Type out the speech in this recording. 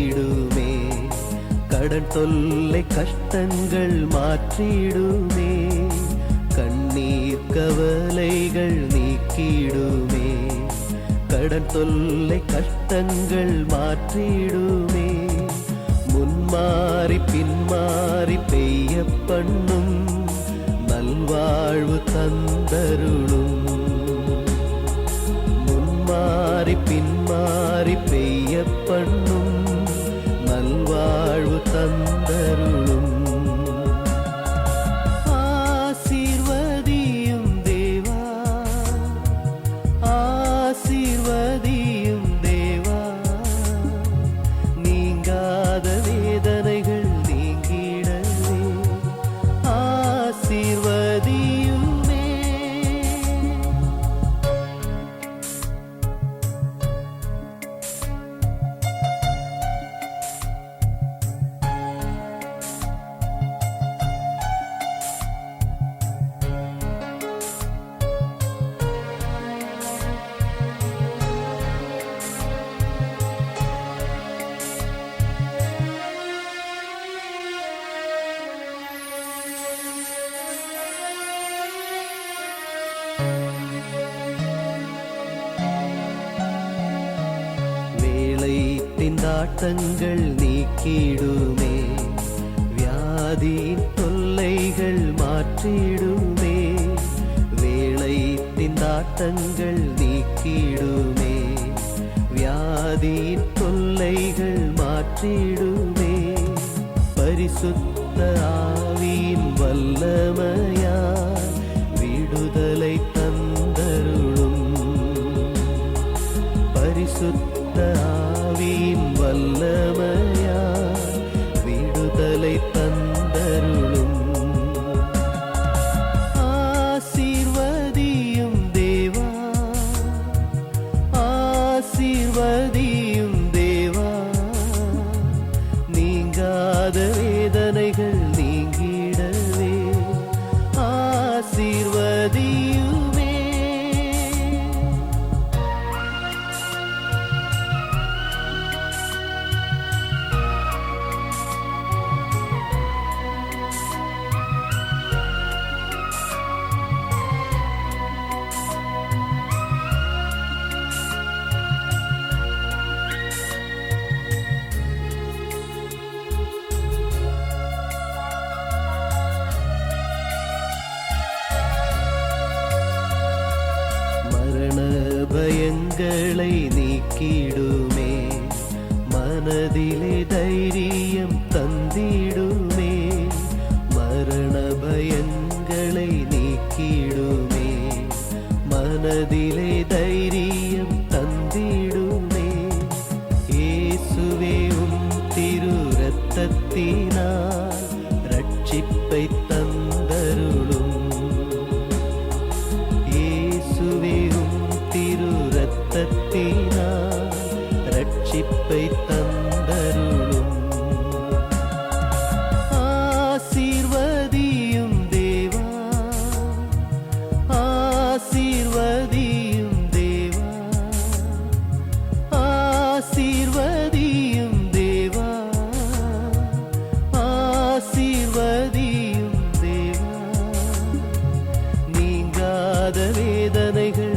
மாற்றிடுமே. கடன் தொல்லை கஷ்டங்கள் மாற்றிடுமே. கண்ணீர் கவலைகள் நீக்கிடுமே. கடன் தொல்லை கஷ்டங்கள் மாற்றிடுமே. முன்மாறி பின்மாறி பெய்ய பண்ணும் நல்வாழ்வு தந்தருளும். முன்மாறி பின்மாறி பெய்ய பண்ணும் நல்வாழ்வு திண்டாட்டங்கள் நீக்கிடுமே. வியாதியின் தொல்லைகள் மாற்றிடுமே. வேலை திண்டாட்டங்கள் நீக்கிடுமே. வியாதியின் தொல்லைகள் மாற்றிடுமே. பரிசுத்த ஆவியின் வல்லமையால் விடுதலை தந்தருளும். பரிசுத்த ஆ ஆவியின் வல்லமையா? விடுதலை தந்தருளும். ஆசீர்வதியும் தேவா. ஆசீர்வதியும் தேவா. நீங்காத வேதனைகள் நீங்கிடவே. ஆசீர்வதியும் கவலைகளை நீக்கிடுமே. மனதிலே தைரியம் தந்திடுமே. மரண பயங்களை நீக்கிடுமே. மனதிலே தைரியம் தந்திடுமே. இயேசுவே உம் திரு ரத்தத்தினால் ரட்சிப்பை தந்தருளும். ஆசீர்வதியும் தேவா. ஆசீர்வதியும் தேவா. ஆசீர்வதியும் தேவா. ஆசீர்வதியும் தேவா. நீங்காத வேதனைகள்